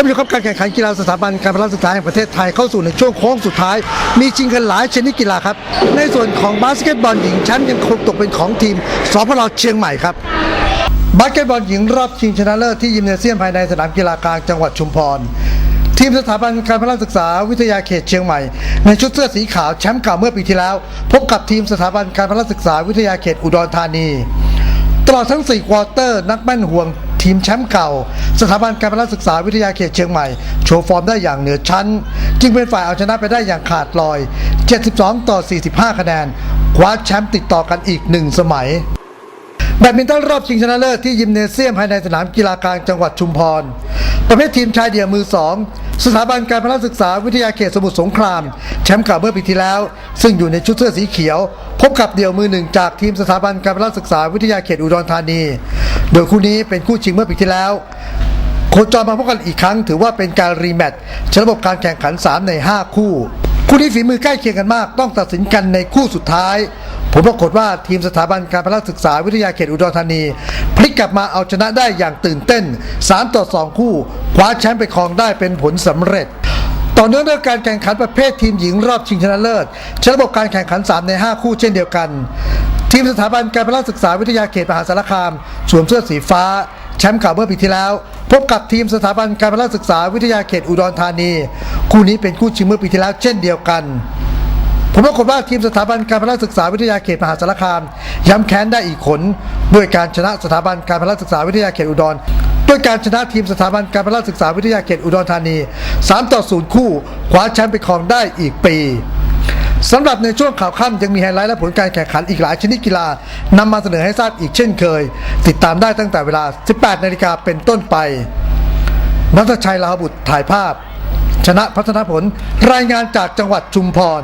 านผู้ชมครับการแข่งขันกีฬาสถาบันการพละศึกษาแห่งประเทศไทยเข้าสู่ในช่วงโค้งสุดท้าย มีชิงกันหลายชนิดกีฬาครับ ในส่วนของบาสเกตบอลหญิงแชมป์ยังคงตกเป็นของทีมสพลเชียงใหม่ครับบาสเกตบอลหญิงรอบชิงชนะเลิศที่ยิมเนเซียมภายในสนามกีฬากลางจังหวัดชุมพรทีมสถาบันการพละศึกษาวิทยาเขตเชียงใหม่ ในชุดเสื้อสีขาวแชมป์เก่าเมื่อปีที่แล้ว พบกับทีมสถาบันการพละศึกษาวิทยาเขตอุดรธานี ตลอดทั้ง 4 ควอเตอร์ นักแม่นห่วง ทีมแชมป์เก่า สถาบันการพละศึกษาวิทยาเขตเชียงใหม่ โชว์ฟอร์มได้อย่างเหนือชั้น จึงเป็นฝ่ายเอาชนะไปได้อย่างขาดลอย 72 ต่อ 45 คะแนนคว้าแชมป์ติดต่อกันอีกหนึ่งสมัยแบดมินตันรอบชิงชนะเลิศที่ยิมเนเซียมภายในสนามกีฬากลางจังหวัดชุมพร ประเภททีมชายเดี่ยวมือสองสถาบันการพละศึกษาวิทยาเขตสมุทรสงคราม แชมป์เก่าเมื่อปีที่แล้ว ซึ่งอยู่ในชุดเสื้อสีเขียว พบกับเดี่ยวมือหนึ่งจากทีมสถาบันการพละศึกษาวิทยาเขตอุดรธานี โดยคู่นี้เป็นคู่ชิงเมื่อปีที่แล้วโคจรมาพบกันอีกครั้ง ถือว่าเป็นการรีแมตช์ระบบการแข่งขัน 3 ใน 5 คู่ คู่นี้ฝีมือใกล้เคียงกันมาก ต้องตัดสินกันในคู่สุดท้าย ผลปรากฏว่าทีมสถาบันการพละศึกษาวิทยาเขตอุดรธานี พลิกกลับมาเอาชนะได้อย่างตื่นเต้น 3 ต่อ 2 คู่คว้าแชมป์ไปครองได้เป็นผลสำเร็จต่อเนื่องด้วยการแข่งขันประเภททีมหญิงรอบชิงชนะเลิศใช้ระบบการแข่งขัน 3 ใน 5 คู่เช่นเดียวกัน ทีมสถาบันการพละศึกษาวิทยาเขตมหาสารคามสวมเสื้อสีฟ้า แชมป์เก่าเมื่อปีที่แล้ว พบกับทีมสถาบันการพละศึกษาวิทยาเขตอุดรธานี คู่นี้เป็นคู่ชิงเมื่อปีที่แล้วเช่นเดียวกันผมปรากฏว่าทีมสถาบันการพละศึกษาวิทยาเขตมหาสารคาม ย้ำแค้นได้อีกขนด้วยการชนะสถาบันการพละศึกษาวิทยาเขตอุดรด้วยการชนะทีมสถาบันการพละศึกษาวิทยาเขตอุดรธานี 3 ต่อ 0 คู่คว้าแชมป์ไปครองได้อีกปี สำหรับในช่วงข่าวค่ำยังมีไฮไลท์และผลการแข่งขันอีกหลายชนิดกีฬานำมาเสนอให้ทราบอีกเช่นเคย ติดตามได้ตั้งแต่เวลา 18 นาฬิกาเป็นต้นไป นัทชัยลาบุตรถ่ายภาพ ชนะพัฒนผลรายงานจากจังหวัดชุมพร